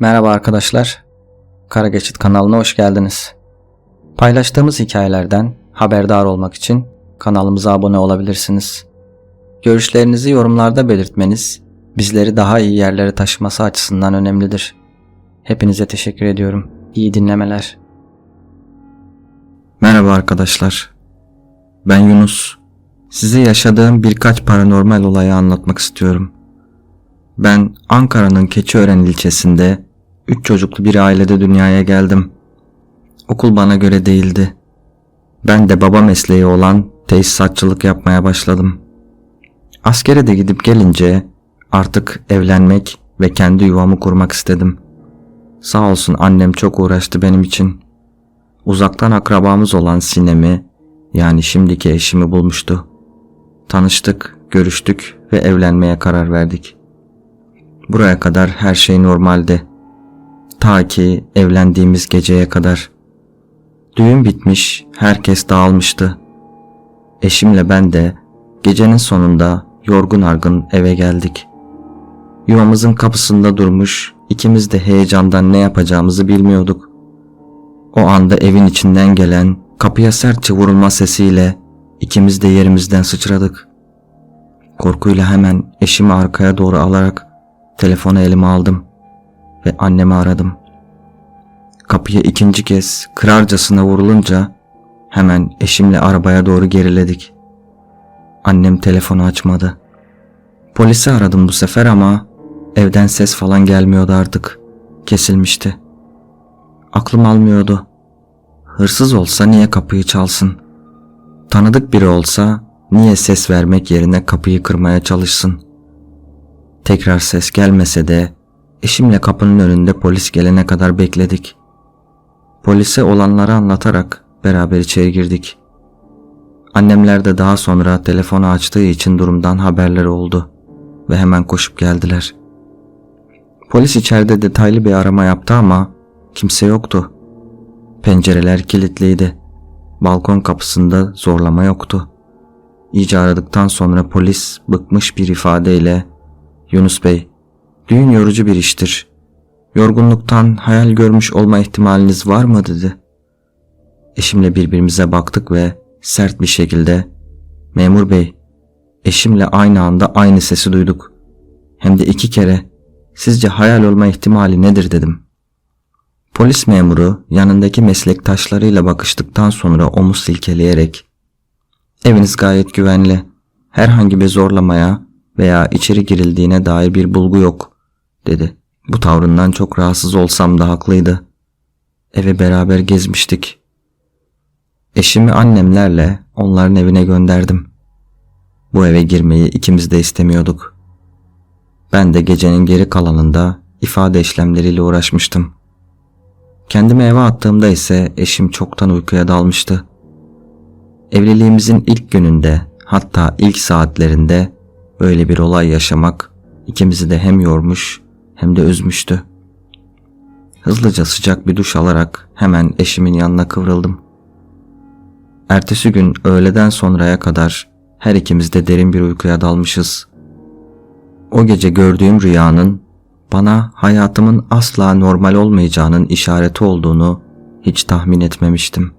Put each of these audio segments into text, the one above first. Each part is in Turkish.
Merhaba arkadaşlar. Kara Geçit kanalına hoş geldiniz. Paylaştığımız hikayelerden haberdar olmak için kanalımıza abone olabilirsiniz. Görüşlerinizi yorumlarda belirtmeniz bizleri daha iyi yerlere taşıması açısından önemlidir. Hepinize teşekkür ediyorum. İyi dinlemeler. Merhaba arkadaşlar. Ben Yunus. Size yaşadığım birkaç paranormal olayı anlatmak istiyorum. Ben Ankara'nın Keçiören ilçesinde üç çocuklu bir ailede dünyaya geldim. Okul bana göre değildi. Ben de baba mesleği olan tesisatçılık yapmaya başladım. Askere de gidip gelince artık evlenmek ve kendi yuvamı kurmak istedim. Sağ olsun annem çok uğraştı benim için. Uzaktan akrabamız olan Sinem'i yani şimdiki eşimi bulmuştu. Tanıştık, görüştük ve evlenmeye karar verdik. Buraya kadar her şey normaldi. Ta ki evlendiğimiz geceye kadar. Düğün bitmiş, herkes dağılmıştı. Eşimle ben de gecenin sonunda yorgun argın eve geldik. Yuvamızın kapısında durmuş, ikimiz de heyecandan ne yapacağımızı bilmiyorduk. O anda evin içinden gelen kapıya sertçe vurulma sesiyle ikimiz de yerimizden sıçradık. Korkuyla hemen eşimi arkaya doğru alarak telefonu elime aldım ve annemi aradım. Kapıya ikinci kez kırarcasına vurulunca hemen eşimle arabaya doğru geriledik. Annem telefonu açmadı. Polisi aradım bu sefer ama evden ses falan gelmiyordu artık. Kesilmişti. Aklım almıyordu. Hırsız olsa niye kapıyı çalsın? Tanıdık biri olsa niye ses vermek yerine kapıyı kırmaya çalışsın? Tekrar ses gelmese de eşimle kapının önünde polis gelene kadar bekledik. Polise olanları anlatarak beraber içeri girdik. Annemler de daha sonra telefonu açtığı için durumdan haberleri oldu ve hemen koşup geldiler. Polis içeride detaylı bir arama yaptı ama kimse yoktu. Pencereler kilitliydi. Balkon kapısında zorlama yoktu. İyice aradıktan sonra polis bıkmış bir ifadeyle Yunus Bey, düğün yorucu bir iştir. Yorgunluktan hayal görmüş olma ihtimaliniz var mı dedi. Eşimle birbirimize baktık ve sert bir şekilde Memur Bey, eşimle aynı anda aynı sesi duyduk. Hem de iki kere. Sizce hayal olma ihtimali nedir dedim. Polis memuru yanındaki meslektaşlarıyla bakıştıktan sonra omuz silkeleyerek Eviniz gayet güvenli. Herhangi bir zorlamaya veya içeri girildiğine dair bir bulgu yok, dedi. Bu tavrından çok rahatsız olsam da haklıydı. Eve beraber gezmiştik. Eşimi annemlerle onların evine gönderdim. Bu eve girmeyi ikimiz de istemiyorduk. Ben de gecenin geri kalanında ifade işlemleriyle uğraşmıştım. Kendimi eve attığımda ise eşim çoktan uykuya dalmıştı. Evliliğimizin ilk gününde hatta ilk saatlerinde böyle bir olay yaşamak ikimizi de hem yormuş hem de üzmüştü. Hızlıca sıcak bir duş alarak hemen eşimin yanına kıvrıldım. Ertesi gün öğleden sonraya kadar her ikimiz de derin bir uykuya dalmışız. O gece gördüğüm rüyanın bana hayatımın asla normal olmayacağının işareti olduğunu hiç tahmin etmemiştim.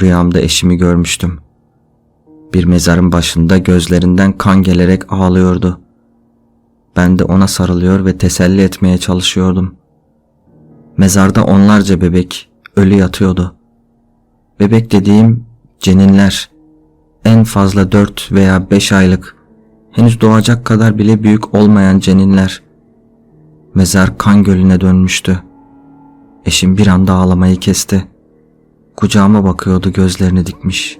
Rüyamda eşimi görmüştüm. Bir mezarın başında gözlerinden kan gelerek ağlıyordu. Ben de ona sarılıyor ve teselli etmeye çalışıyordum. Mezarda onlarca bebek ölü yatıyordu. Bebek dediğim ceninler. En fazla dört veya beş aylık, henüz doğacak kadar bile büyük olmayan ceninler. Mezar kan gölüne dönmüştü. Eşim bir anda ağlamayı kesti. Kucağıma bakıyordu gözlerini dikmiş.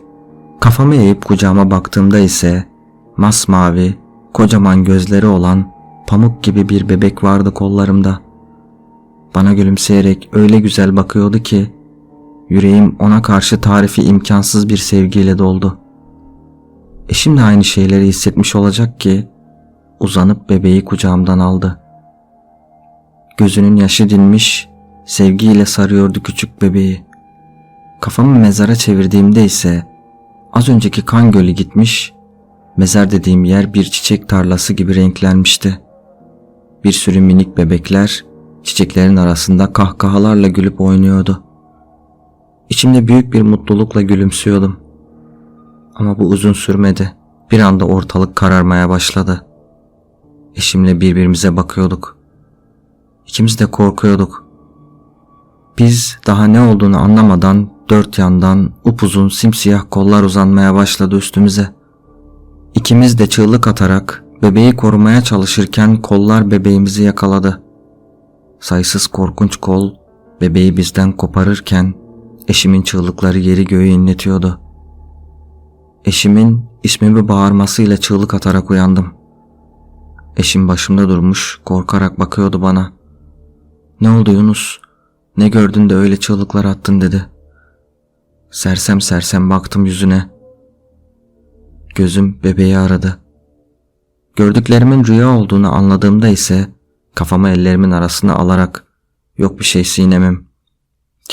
Kafamı eğip kucağıma baktığımda ise masmavi, kocaman gözleri olan pamuk gibi bir bebek vardı kollarımda. Bana gülümseyerek öyle güzel bakıyordu ki yüreğim ona karşı tarifi imkansız bir sevgiyle doldu. Eşim de aynı şeyleri hissetmiş olacak ki uzanıp bebeği kucağımdan aldı. Gözünün yaşı dinmiş, sevgiyle sarıyordu küçük bebeği. Kafamı mezara çevirdiğimde ise az önceki kan gölü gitmiş, mezar dediğim yer bir çiçek tarlası gibi renklenmişti. Bir sürü minik bebekler çiçeklerin arasında kahkahalarla gülüp oynuyordu. İçimde büyük bir mutlulukla gülümsüyordum. Ama bu uzun sürmedi. Bir anda ortalık kararmaya başladı. Eşimle birbirimize bakıyorduk. İkimiz de korkuyorduk. Biz daha ne olduğunu anlamadan dört yandan upuzun simsiyah kollar uzanmaya başladı üstümüze. İkimiz de çığlık atarak bebeği korumaya çalışırken kollar bebeğimizi yakaladı. Sayısız korkunç kol bebeği bizden koparırken eşimin çığlıkları yeri göğü inletiyordu. Eşimin ismimi bağırmasıyla çığlık atarak uyandım. Eşim başımda durmuş korkarak bakıyordu bana. Ne oldu Yunus? Ne gördün de öyle çığlıklar attın dedi. Sersem sersem baktım yüzüne. Gözüm bebeği aradı. Gördüklerimin rüya olduğunu anladığımda ise kafamı ellerimin arasına alarak yok bir şey sinemim.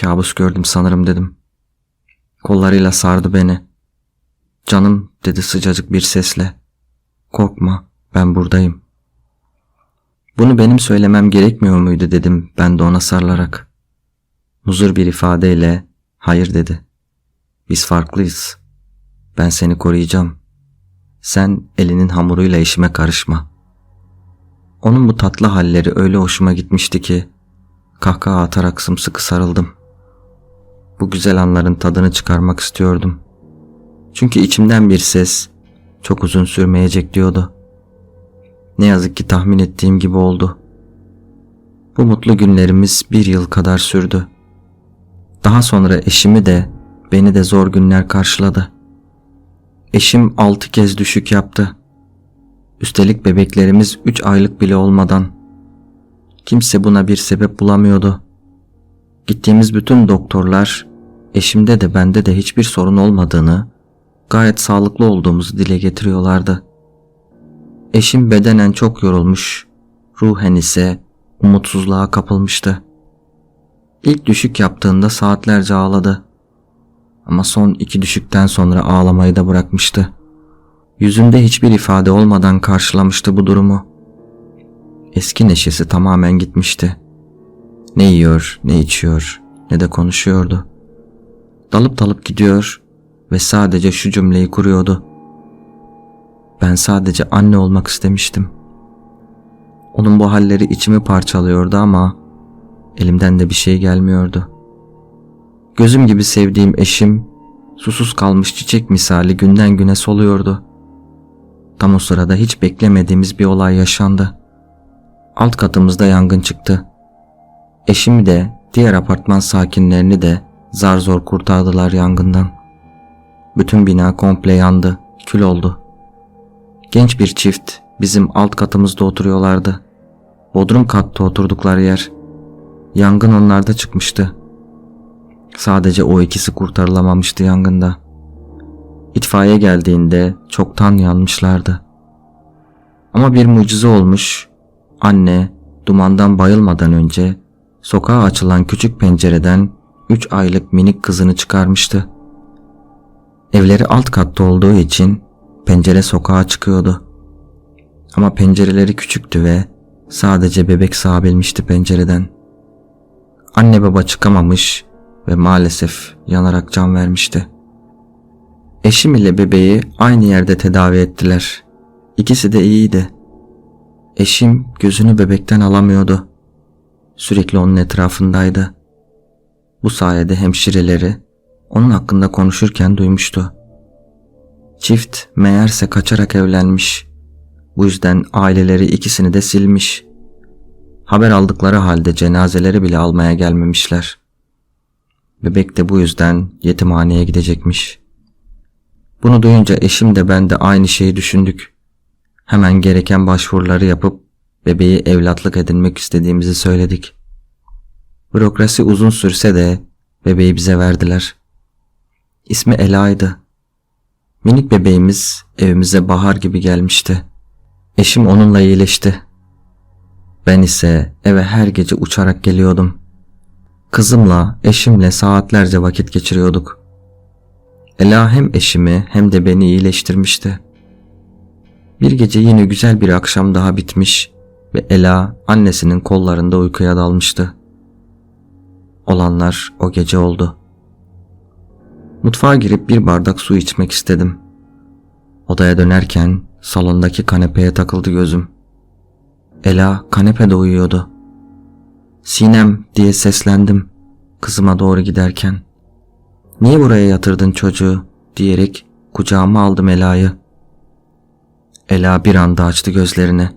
Kabus gördüm sanırım dedim. Kollarıyla sardı beni. Canım dedi sıcacık bir sesle. Korkma ben buradayım. Bunu benim söylemem gerekmiyor muydu dedim ben de ona sarılarak. Muzur bir ifadeyle hayır dedi. Biz farklıyız. Ben seni koruyacağım. Sen elinin hamuruyla işime karışma. Onun bu tatlı halleri öyle hoşuma gitmişti ki kahkaha atarak sımsıkı sarıldım. Bu güzel anların tadını çıkarmak istiyordum. Çünkü içimden bir ses çok uzun sürmeyecek diyordu. Ne yazık ki tahmin ettiğim gibi oldu. Bu mutlu günlerimiz bir yıl kadar sürdü. Daha sonra eşimi de beni de zor günler karşıladı. Eşim altı kez düşük yaptı. Üstelik bebeklerimiz üç aylık bile olmadan. Kimse buna bir sebep bulamıyordu. Gittiğimiz bütün doktorlar eşimde de bende de hiçbir sorun olmadığını, gayet sağlıklı olduğumuzu dile getiriyorlardı. Eşim bedenen çok yorulmuş, ruhen ise umutsuzluğa kapılmıştı. İlk düşük yaptığında saatlerce ağladı. Ama son iki düşükten sonra ağlamayı da bırakmıştı. Yüzünde hiçbir ifade olmadan karşılamıştı bu durumu. Eski neşesi tamamen gitmişti. Ne yiyor, ne içiyor, ne de konuşuyordu. Dalıp dalıp gidiyor ve sadece şu cümleyi kuruyordu. Ben sadece anne olmak istemiştim. Onun bu halleri içimi parçalıyordu ama elimden de bir şey gelmiyordu. Gözüm gibi sevdiğim eşim susuz kalmış çiçek misali günden güne soluyordu. Tam o sırada hiç beklemediğimiz bir olay yaşandı. Alt katımızda yangın çıktı. Eşimi de diğer apartman sakinlerini de zar zor kurtardılar yangından. Bütün bina komple yandı, kül oldu. Genç bir çift bizim alt katımızda oturuyorlardı. Bodrum katta oturdukları yer. Yangın onlarda çıkmıştı. Sadece o ikisi kurtarılamamıştı yangında. İtfaiye geldiğinde çoktan yanmışlardı. Ama bir mucize olmuş. Anne dumandan bayılmadan önce sokağa açılan küçük pencereden 3 aylık minik kızını çıkarmıştı. Evleri alt katta olduğu için pencere sokağa çıkıyordu. Ama pencereleri küçüktü ve sadece bebek sığabilmişti pencereden. Anne baba çıkamamış ve maalesef yanarak can vermişti. Eşim ile bebeği aynı yerde tedavi ettiler. İkisi de iyiydi. Eşim gözünü bebekten alamıyordu. Sürekli onun etrafındaydı. Bu sayede hemşireleri onun hakkında konuşurken duymuştu. Çift meğerse kaçarak evlenmiş. Bu yüzden aileleri ikisini de silmiş. Haber aldıkları halde cenazeleri bile almaya gelmemişler. Bebek de bu yüzden yetimhaneye gidecekmiş. Bunu duyunca eşim de ben de aynı şeyi düşündük. Hemen gereken başvuruları yapıp bebeği evlatlık edinmek istediğimizi söyledik. Bürokrasi uzun sürse de bebeği bize verdiler. İsmi Ela'ydı. Minik bebeğimiz evimize bahar gibi gelmişti. Eşim onunla iyileşti. Ben ise eve her gece uçarak geliyordum. Kızımla, eşimle saatlerce vakit geçiriyorduk. Ela hem eşimi hem de beni iyileştirmişti. Bir gece yine güzel bir akşam daha bitmiş ve Ela annesinin kollarında uykuya dalmıştı. Olanlar o gece oldu. Mutfağa girip bir bardak su içmek istedim. Odaya dönerken salondaki kanepeye takıldı gözüm. Ela kanepede uyuyordu. Sinem diye seslendim kızıma doğru giderken. Niye buraya yatırdın çocuğu diyerek kucağıma aldım Ela'yı. Ela bir anda açtı gözlerini.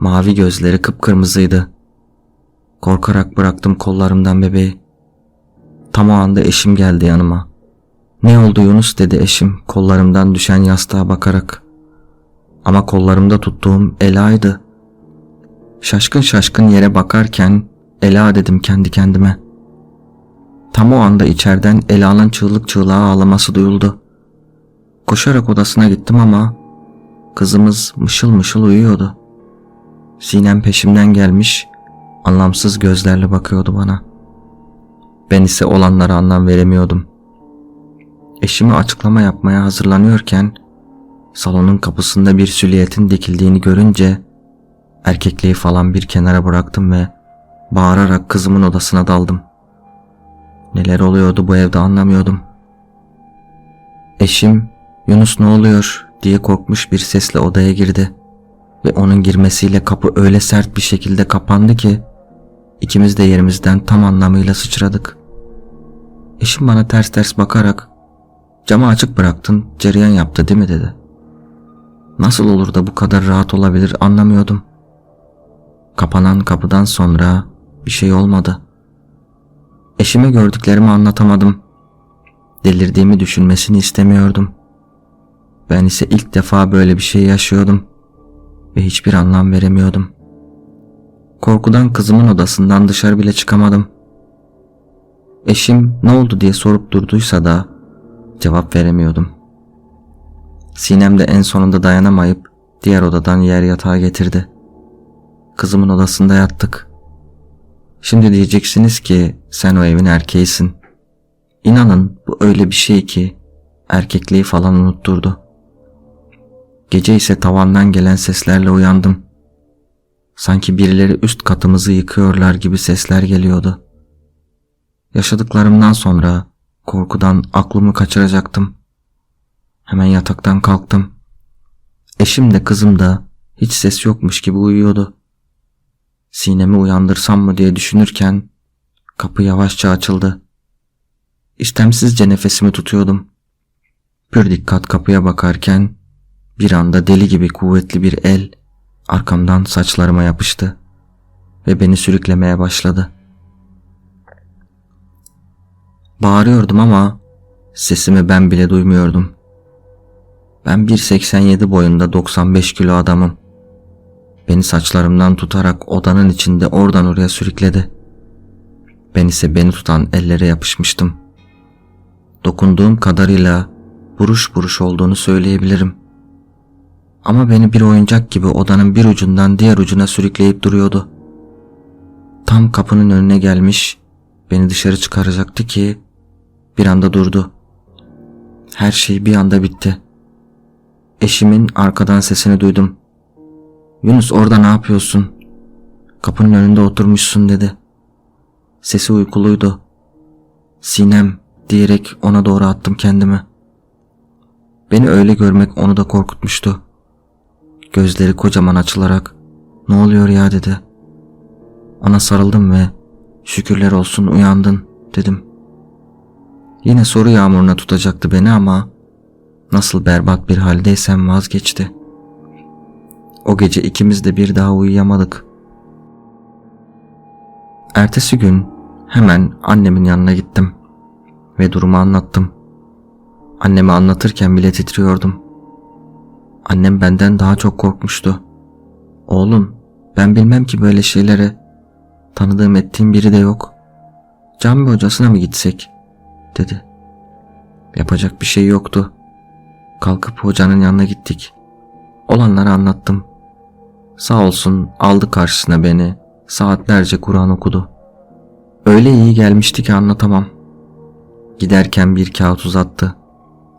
Mavi gözleri kıpkırmızıydı. Korkarak bıraktım kollarımdan bebeği. Tam o anda eşim geldi yanıma. Ne oldu Yunus dedi eşim kollarımdan düşen yastığa bakarak. Ama kollarımda tuttuğum Ela'ydı. Şaşkın şaşkın yere bakarken Ela dedim kendi kendime. Tam o anda içeriden Ela'nın çığlık çığlığa ağlaması duyuldu. Koşarak odasına gittim ama kızımız mışıl mışıl uyuyordu. Sinem peşimden gelmiş, anlamsız gözlerle bakıyordu bana. Ben ise olanlara anlam veremiyordum. Eşime açıklama yapmaya hazırlanıyorken salonun kapısında bir sülyetin dikildiğini görünce erkekliği falan bir kenara bıraktım ve bağırarak kızımın odasına daldım. Neler oluyordu bu evde anlamıyordum. Eşim Yunus ne oluyor diye korkmuş bir sesle odaya girdi ve onun girmesiyle kapı öyle sert bir şekilde kapandı ki ikimiz de yerimizden tam anlamıyla sıçradık. Eşim bana ters ters bakarak camı açık bıraktın cereyan yaptı değil mi dedi. Nasıl olur da bu kadar rahat olabilir anlamıyordum. Kapanan kapıdan sonra bir şey olmadı. Eşime gördüklerimi anlatamadım. Delirdiğimi düşünmesini istemiyordum. Ben ise ilk defa böyle bir şey yaşıyordum ve hiçbir anlam veremiyordum. Korkudan kızımın odasından dışarı bile çıkamadım. Eşim ne oldu diye sorup durduysa da cevap veremiyordum. Sinem de en sonunda dayanamayıp diğer odadan yer yatağı getirdi. Kızımın odasında yattık. Şimdi diyeceksiniz ki sen o evin erkeğisin. İnanın bu öyle bir şey ki erkekliği falan unutturdu. Gece ise tavandan gelen seslerle uyandım. Sanki birileri üst katımızı yıkıyorlar gibi sesler geliyordu. Yaşadıklarımdan sonra korkudan aklımı kaçıracaktım. Hemen yataktan kalktım. Eşim de kızım da hiç ses yokmuş gibi uyuyordu. Sinemi uyandırsam mı diye düşünürken kapı yavaşça açıldı. İstemsizce nefesimi tutuyordum. Pür dikkat kapıya bakarken bir anda deli gibi kuvvetli bir el arkamdan saçlarıma yapıştı ve beni sürüklemeye başladı. Bağırıyordum ama sesimi ben bile duymuyordum. Ben 1.87 boyunda 95 kilo adamım. Beni saçlarımdan tutarak odanın içinde oradan oraya sürükledi. Ben ise beni tutan ellere yapışmıştım. Dokunduğum kadarıyla buruş buruş olduğunu söyleyebilirim. Ama beni bir oyuncak gibi odanın bir ucundan diğer ucuna sürükleyip duruyordu. Tam kapının önüne gelmiş, beni dışarı çıkaracaktı ki bir anda durdu. Her şey bir anda bitti. Eşimin arkadan sesini duydum. Yunus orada ne yapıyorsun? Kapının önünde oturmuşsun dedi. Sesi uykuluydu. Sinem diyerek ona doğru attım kendimi. Beni öyle görmek onu da korkutmuştu. Gözleri kocaman açılarak ne oluyor ya dedi. Ona sarıldım ve şükürler olsun uyandın dedim. Yine soru yağmuruna tutacaktı beni ama nasıl berbat bir haldeysem vazgeçti. O gece ikimiz de bir daha uyuyamadık. Ertesi gün hemen annemin yanına gittim ve durumu anlattım. Anneme anlatırken bile titriyordum. Annem benden daha çok korkmuştu. Oğlum ben bilmem ki böyle şeylere. Tanıdığım ettiğim biri de yok. Cami hocasına mı gitsek? dedi. Yapacak bir şey yoktu. Kalkıp hocanın yanına gittik. Olanları anlattım. Sağ olsun aldı karşısına beni. Saatlerce Kur'an okudu. Öyle iyi gelmişti ki anlatamam. Giderken bir kağıt uzattı.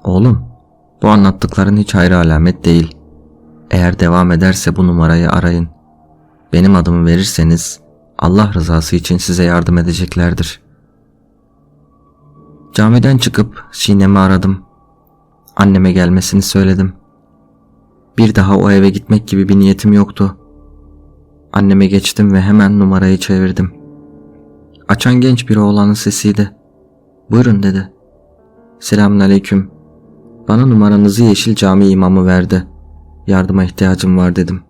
Oğlum, bu anlattıkların hiç hayra alamet değil. Eğer devam ederse bu numarayı arayın. Benim adımı verirseniz Allah rızası için size yardım edeceklerdir. Camiden çıkıp Sinem'i aradım. Anneme gelmesini söyledim. Bir daha o eve gitmek gibi bir niyetim yoktu. Anneme geçtim ve hemen numarayı çevirdim. Açan genç bir oğlanın sesiydi. Buyurun dedi. Selamünaleyküm. Bana numaranızı Yeşil Cami imamı verdi. Yardıma ihtiyacım var dedim.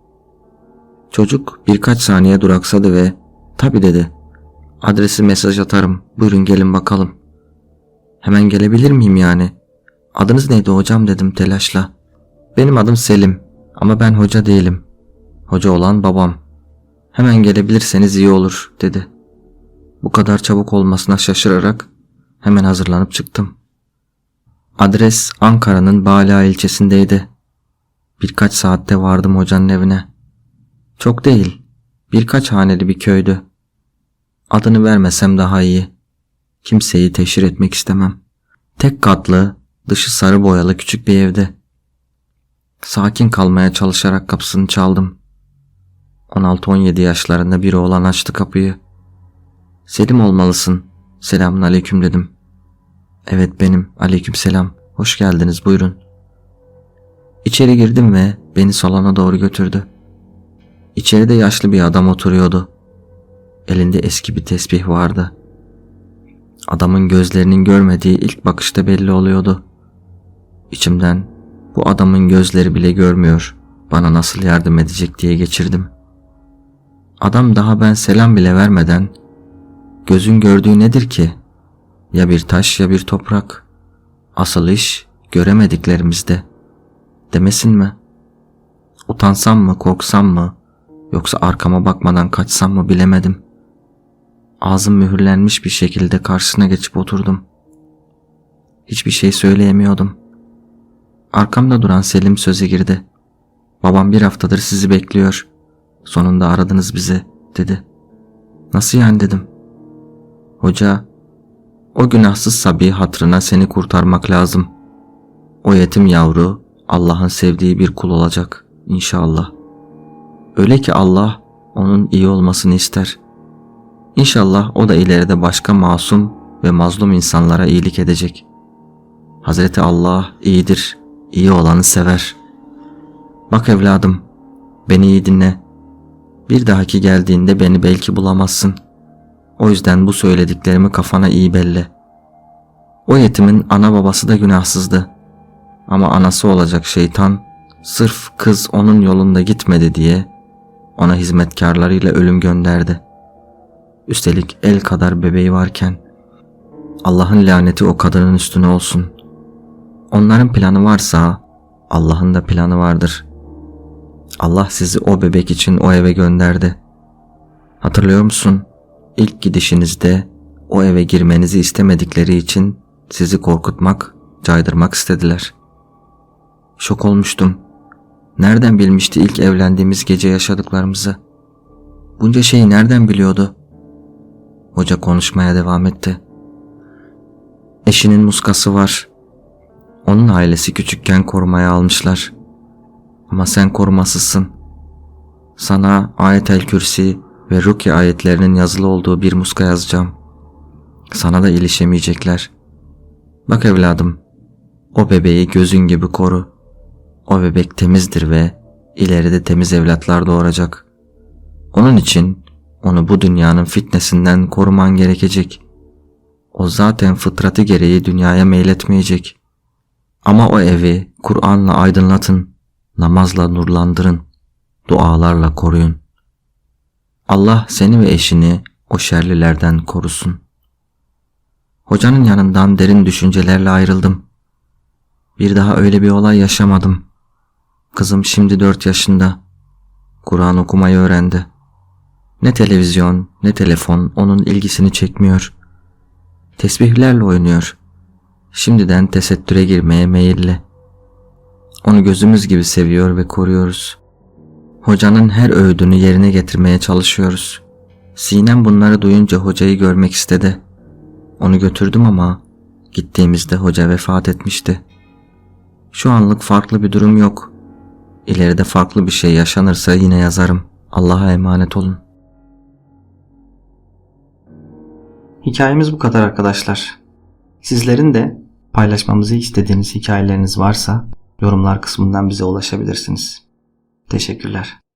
Çocuk birkaç saniye duraksadı ve tabi dedi. Adresi mesaj atarım. Buyurun gelin bakalım. Hemen gelebilir miyim yani? Adınız neydi hocam dedim telaşla. Benim adım Selim ama ben hoca değilim. Hoca olan babam. Hemen gelebilirseniz iyi olur dedi. Bu kadar çabuk olmasına şaşırarak hemen hazırlanıp çıktım. Adres Ankara'nın Bala ilçesindeydi. Birkaç saatte vardım hocanın evine. Çok değil, birkaç haneli bir köydü. Adını vermesem daha iyi. Kimseyi teşhir etmek istemem. Tek katlı, dışı sarı boyalı küçük bir evde. Sakin kalmaya çalışarak kapısını çaldım. 16-17 yaşlarında biri olan açtı kapıyı. Selim olmalısın. Selamun aleyküm dedim. Evet benim. Aleyküm selam. Hoş geldiniz buyurun. İçeri girdim ve beni salona doğru götürdü. İçeride yaşlı bir adam oturuyordu. Elinde eski bir tesbih vardı. Adamın gözlerinin görmediği ilk bakışta belli oluyordu. İçimden bu adamın gözleri bile görmüyor. Bana nasıl yardım edecek diye geçirdim. Adam daha ben selam bile vermeden gözün gördüğü nedir ki? Ya bir taş ya bir toprak. Asıl iş göremediklerimizde. Demesin mi? Utansam mı, korksam mı, yoksa arkama bakmadan kaçsam mı bilemedim. Ağzım mühürlenmiş bir şekilde karşısına geçip oturdum. Hiçbir şey söyleyemiyordum. Arkamda duran Selim söze girdi. Babam bir haftadır sizi bekliyor. Sonunda aradınız bizi dedi. Nasıl yani dedim. Hoca, o günahsız Sabi hatırına seni kurtarmak lazım. O yetim yavru Allah'ın sevdiği bir kul olacak inşallah. Öyle ki Allah onun iyi olmasını ister. İnşallah o da ileride başka masum ve mazlum insanlara iyilik edecek. Hazreti Allah iyidir, iyi olanı sever. Bak evladım, beni iyi dinle. Bir dahaki geldiğinde beni belki bulamazsın. O yüzden bu söylediklerimi kafana iyi belli. O yetimin ana babası da günahsızdı. Ama anası olacak şeytan sırf kız onun yolunda gitmedi diye ona hizmetkarlarıyla ölüm gönderdi. Üstelik el kadar bebeği varken Allah'ın laneti o kadının üstüne olsun. Onların planı varsa Allah'ın da planı vardır. Allah sizi o bebek için o eve gönderdi. Hatırlıyor musun? İlk gidişinizde o eve girmenizi istemedikleri için sizi korkutmak, caydırmak istediler. Şok olmuştum. Nereden bilmişti ilk evlendiğimiz gece yaşadıklarımızı? Bunca şeyi nereden biliyordu? Hoca konuşmaya devam etti. Eşinin muskası var. Onun ailesi küçükken korumaya almışlar. Ama sen korumasızsın. Sana ayet-el kürsi ve ruki ayetlerinin yazılı olduğu bir muska yazacağım. Sana da ilişemeyecekler. Bak evladım, o bebeği gözün gibi koru. O bebek temizdir ve ileride temiz evlatlar doğuracak. Onun için onu bu dünyanın fitnesinden koruman gerekecek. O zaten fıtratı gereği dünyaya meyletmeyecek. Ama o evi Kur'an'la aydınlatın, namazla nurlandırın, dualarla koruyun. Allah seni ve eşini o şerlilerden korusun. Hocanın yanından derin düşüncelerle ayrıldım. Bir daha öyle bir olay yaşamadım. Kızım şimdi dört yaşında. Kur'an okumayı öğrendi. Ne televizyon ne telefon onun ilgisini çekmiyor. Tesbihlerle oynuyor. Şimdiden tesettüre girmeye meyilli. Onu gözümüz gibi seviyor ve koruyoruz. Hocanın her öğüdünü yerine getirmeye çalışıyoruz. Sinem bunları duyunca hocayı görmek istedi. Onu götürdüm ama gittiğimizde hoca vefat etmişti. Şu anlık farklı bir durum yok. İleride farklı bir şey yaşanırsa yine yazarım Allah'a emanet olun. Hikayemiz bu kadar arkadaşlar. Sizlerin de paylaşmamızı istediğiniz hikayeleriniz varsa yorumlar kısmından bize ulaşabilirsiniz. Teşekkürler.